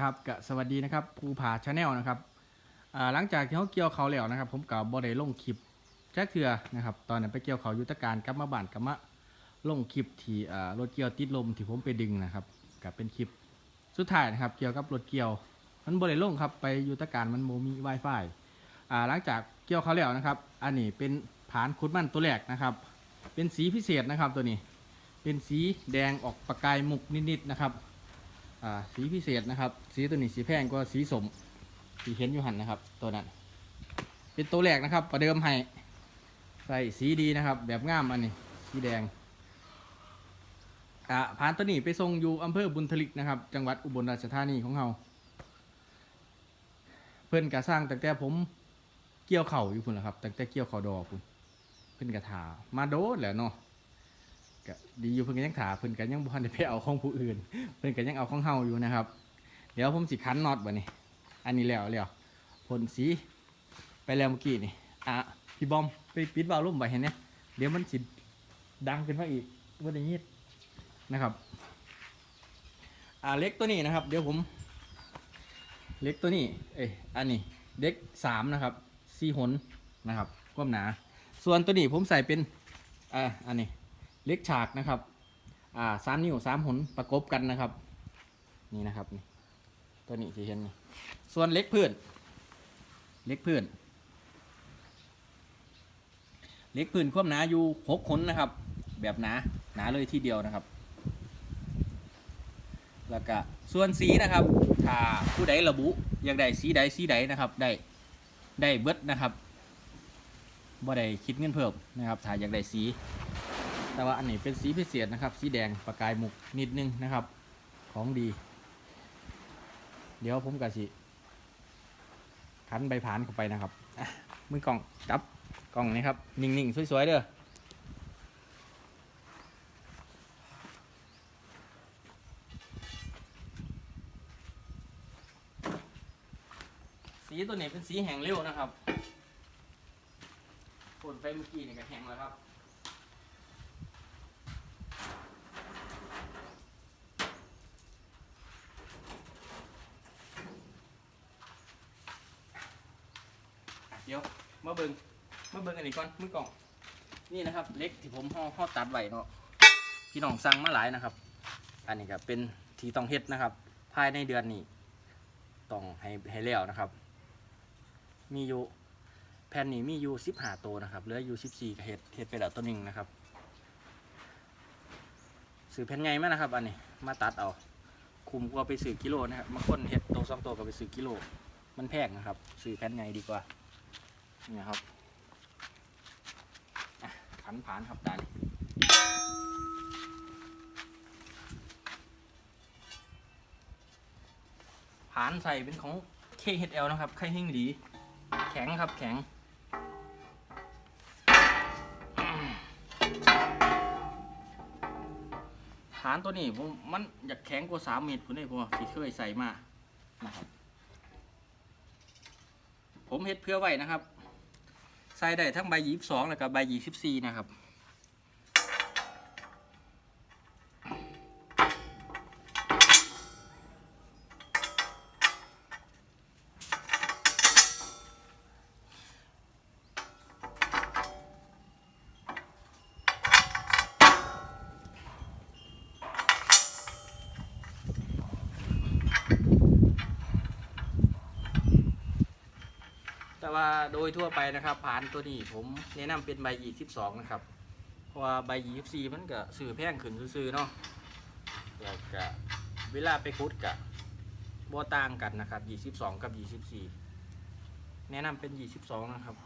ครับกสวัสดีนะครับภูผาชาแนลนะครับหลังจากที่เขาเกี่ยวเขาแล้วนะครับ ผมกับ่ได้ลงคลิปแจ๊กเถือนะครับ ตอนนั้นไปเกี่ยวเขายุทธการกับมาบานกับมาลงคลิปที่รถเกี่ยวติดลมที่ผมไปดึงนะครับกับเป็นคลิปสุดท้ายนะครับ เกี่ยวกับรถเกี่ยว มันบ่ได้ลงครับไปยุทธการมันโมมี Wi-Fi หลังจากเกี่ยวเขาแล้วนะครับ อันนี้เป็นผานคุดมันตัวแรกนะครับ เป็นสีพิเศษนะครับตัวนี้ เป็นสีแดงออกประกายมุกนิดๆนะครับ สีพิเศษนะครับ สีตัวนี้สีแพงกว่าสีสมสีเห็นอยู่หันนะครับ ตัวนั้น เป็นตัวแรกนะครับ ประเดิมให้ใส่สีดีนะครับ แบบงามอันนี้สีแดงอ่าผ่านตัวนี้ไปส่งอยู่อำเภอบุญทลิกนะครับ จังหวัดอุบลราชธานีของเราเพิ่อนกะสร้างตั้งแต่ผมเกี่ยวเข่าอยู่พุ่นละครับตั้งแต่เกี่ยวเข่าดอกพุ่นเพิ่นกระถามาโดดแหละเนาะ ก็ดีอยู่เพิ่นก็ยังถาเพิ่นก็ยังบ่ทันได้ไปเอาของผู้อื่น เพิ่นก็ยังเอาของเฮาอยู่นะครับ เดี๋ยวผมสิคันน็อตบ่นี่อันนี้แล้วแล้วพ่นสีไปแล้วเมื่อกี้นี่อะพี่บอมไปปิดวาล์วลมไว้เห็นเนี่ยเดี๋ยวมันสิดังขึ้นมาอีกบ่ได้ยินนะครับ อ่าเล็กตัวนี้นะครับ เดี๋ยวผมเล็กตัวนี้ เอ้ยอันนี้เด็กสามนะครับสี่หนนะครับความหนา ส่วนตัวนี้ผมใส่เป็นอ่าอันนี้ เล็กฉากนะครับ อ่าสามนิ้วสามหนประกบกันนะครับ นี่นะครับนี่ตัวนี้ที่เห็นนี่ส่วนเล็กพื้นเล็กพื้นเล็กพื้นความหนาอยู่หกขนนะครับ แบบหนาหนาเลยทีเดียวนะครับ แล้วก็ส่วนสีนะครับ ถ้าผู้ใดระบุอยากได้สีใดสีใดนะครับ ได้ได้เบิดนะครับบ่ได้คิดเงินเพิ่มนะครับถ้าอยากได้สี แต่ว่าอันนี้เป็นสีพิเศษนะครับ สีแดงประกายหมุกนิดนึงนะครับ ของดี เดี๋ยวผมกะสิคันใบผานเข้าไปนะครับมือกล่องจับกล่องนี้ครับ นิ่ง ๆ สวย ๆ เด้อสีตัวนี้เป็นสีแห้งเร็วนะครับฝนไปเมื่อกี้นี่ก็แห้งแล้วครับ เดี๋ยวมาเบิงมาเบิงอันนี้ก่อนมือกล่อง นี่นะครับเล็กที่ผมห่อห่อตัดไว้เนาะพี่น้องสั่งมาหลายนะครับ อันนี้ก็เป็นที่ต้องเฮ็ดนะครับ ภายในเดือนนี้ต้องให้ให้แล้วนะครับ มีอยู่แผ่นนี้มีอยู่สิบห้าตัวนะครับเหลืออยู่สิบสี่เฮ็ดเฮ็ดไปแล้วตัวหนึ่งนะครับซื้อแผ่นใหญ่มานะครับ อันนี้มาตัดเอาคุมกว่าไปซื้อกิโลนะครับมาค้นเฮ็ดตัวสองตัวก็ไปซื้อกิโล มันแพงนะครับ ซื้อแผ่นใหญ่ดีกว่า นี่ครับขันผานครับดานผานใส่เป็นของ KHL นะครับไข่หิ้งหลี แข็งครับแข็งผานตัวนี้ผมมันอยากแข็งกว่าสามเมตรคุณนี่ผมว่าที่เคยใส่มานะครับ ผมเฮ็ดเพื่อไว้นะครับ ใส่ได้ทั้งใบยี่สิบสองแล้วก็ใบยี่สิบสี่นะครับ ว่าโดยทั่วไปนะครับผ่านตัวนี้ผมแนะนำเป็นใบยี่สิบสองนะครับ เพราะว่าใบยี่สิบสี่มันก็สื่อแพงขึ้นซื่อเนาะแล้วก็เวลาไปคุดกะบ่ต่างกันนะครับยี่สิบสองกับยี่สิบสี่แนะนำเป็นยี่สิบสองนะครับ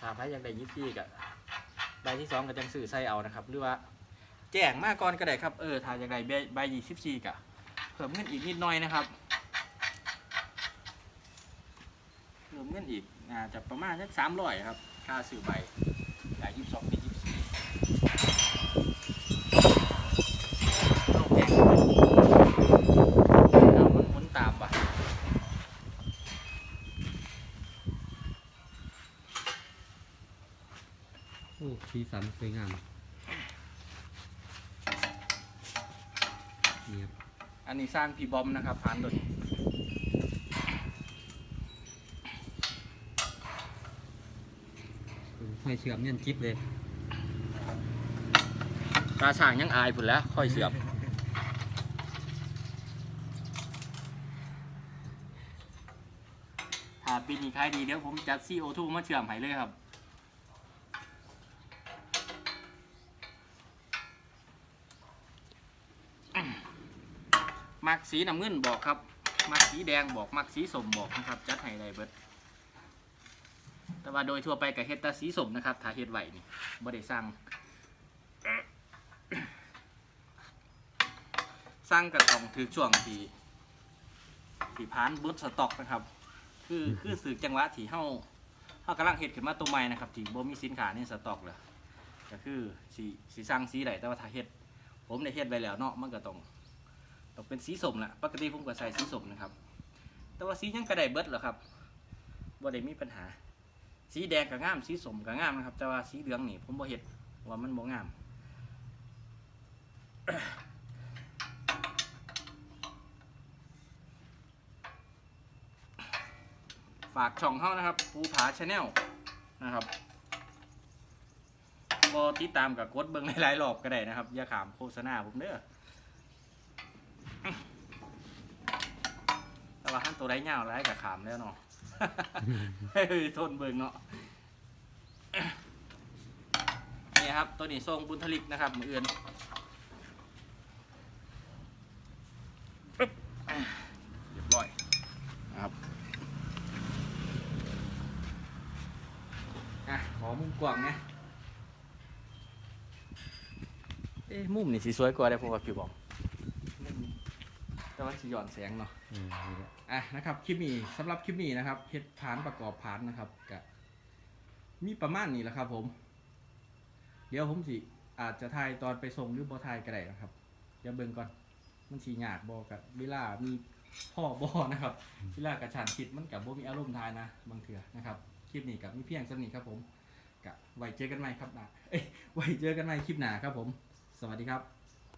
ถ้าใครอยากได้ยี่สิบสี่กะใบที่สองก็จังสื่อใส่เอานะครับ หรือว่าแจ้งมาก่อนก็ได้ครับเออถ้าอยากได้ใบยี่สิบสี่กะเพิ่มเงินอีกนิดหน่อยนะครับ เพิ่มเงินอีกอาจจะประมาณสักสามร้อยครับ ค่าสื่อใบจ่ายยี่สิบสองเป็นยี่สิบสี่โลกแพงเอามันหมุนตามปะโอ้สีสันสวยงามนี่ครับอันนนี้สร้างพี่บอมนะครับพานตัวนี้ ห้อยเชื่อมเนียนจิ๊บเลยตาช่างยังอายผุนแล้วค่อยเสียบถ้าปีนี้ขายดีเดี๋ยวผมจัด CO2 มาเชื่อมให้เลยครับมักสีน้ำเงินบอกครับ มักสีแดงบอก มักสีสมบอกนะครับ จัดให้ได้เบิด แต่ว่าโดยทั่วไปกับเฮ็ดตาสีสมนะครับถ้าเฮ็ดไหวนี่บ่ได้สั่งสร้างกระต้องถือช่วงที่ที่พานเบิดสต็อกนะครับ คือคือสื่อจังหวะที่เฮาเฮากำลังเฮ็ดขึ้นมาตัวใหม่นะครับที่บ่มีสินค้าในสต็อกเลยก็คือสีสีสร้างสีใดแต่ว่าถ้าเฮ็ด ผมได้เฮ็ดไว้แล้วเนาะมันก็ต้องต้องเป็นสีสมแหละปกติผมก็ใส่สีสมนะครับ แต่ว่าสียังก็ไดเบิดแหรอครับบ่ได้มีปัญหา สีแดงก็งาม สีสมก็งามนะครับ แต่ว่าสีเหลืองนี่ผมบ่เฮ็ดว่ามันบ่งาม ฝากช่องเข้านะครับ ภูผาชาแนลนะครับบอติดตามกับกดเบิ้งหลายๆรอบก็ได้นะครับ อย่าขามโฆษณาผมเด้อแต่ว่าขั้นตัวไรเงาไรกับขามแล้วเนาะ เฮ้ยทนเบิ้งเนาะนี่ครับ ตัวนี้ทรงบุญทลิกนะครับมืออื่นปึ๊บอะเรียบร้อยนะครับอะขอมุมกว้างนะเอ๊ะมุมนี่สีสวยกว่าได้เพราะว่าพี่บอกมุมแต่ ว่าสีหย่อนแสงเนาะอืมนี่แหละอะนะครับคลิปนี้สำหรับคลิปนี้นะครับเฮ็ดผานประกอบผานนะครับกะมีประมาณนี้แหละครับ ผม เดี๋ยวผมสิอาจจะถ่ายตอนไปส่งหรือบ่ถ่ายก็ได้นะครับ เดี๋ยวเบิ่งก่อน มันสียากบ่กับเวลามีพ่อบ่นะครับเวลากระชานคิดมันกับบ่มีอารมณ์ทายนะบางเถื่อนะครับคลิปนี้กับมีเพียงสำนี้ครับผมกะไว้เจอกันใหม่ครับนะเอ้ยไว้เจอกันใหม่คลิปหน้าครับผม สวัสดีครับ